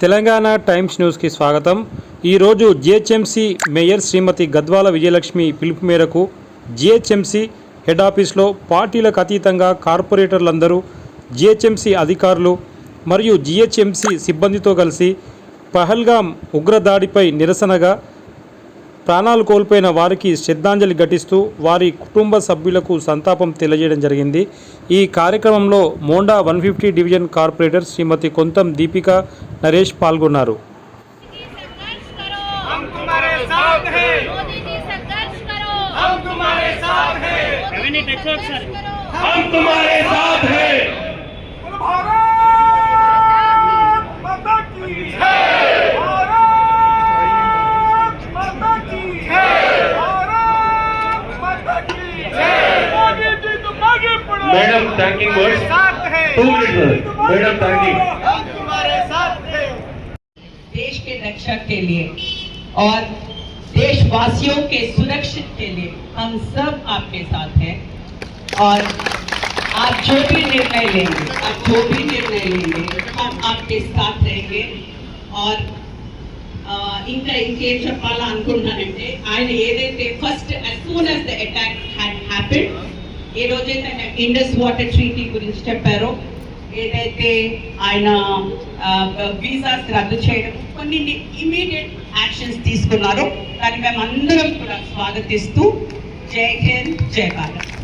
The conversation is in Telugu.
తెలంగాణ టైమ్స్ న్యూస్కి స్వాగతం. ఈరోజు జిహెచ్ఎంసీ మేయర్ శ్రీమతి గద్వాల విజయలక్ష్మి పిలుపు మేరకు జిహెచ్ఎంసీ హెడ్ ఆఫీస్లో పార్టీలకు అతీతంగా కార్పొరేటర్లందరూ జిహెచ్ఎంసీ అధికారులు మరియు జిహెచ్ఎంసీ సిబ్బందితో కలిసి పహల్గాం ఉగ్రదాడిపై నిరసనగా ప్రాణాలు కోల్పోయిన వారికి శ్రద్ధాంజలి ఘటిస్తూ వారి కుటుంబ సభ్యులకు సంతాపం తెలియజేయడం జరిగింది ఈ కార్యక్రమంలో Monda one fifty division corporator Shrimati Kontham Deepika Naresh పాల్గొన్నారు संघर्ष करो हम तुम्हारे साथ हैं मैडम थैंकिंग वर्ड्स साथ हैं टू मिनट मैडम थैंकिंग हम तुम्हारे साथ हैं देश के रक्षक के लिए और देशवासियों के सुरक्षित के लिए हम सब आपके साथ हैं और आप जो भी निर्णय लेंगे आप जो भी निर्णय लेंगे हम आपके साथ रहेंगे और ఆ, ఇంకా ఇంకేం చెప్పాలా అనుకుంటున్నానంటే ఆయన ఏదైతే first as soon as the attack had happened ఏ రోజైతే ఆయన ఇండస్ వాటర్ ట్రీటీ గురించి చెప్పారో ఏదైతే ఆయన వీసాస్ రద్దు చేయడం కొన్ని ఇమీడియట్ యాక్షన్స్ తీసుకున్నారో దాన్ని మేము అందరం కూడా స్వాగతిస్తూ జై హింద్ జై భారత్.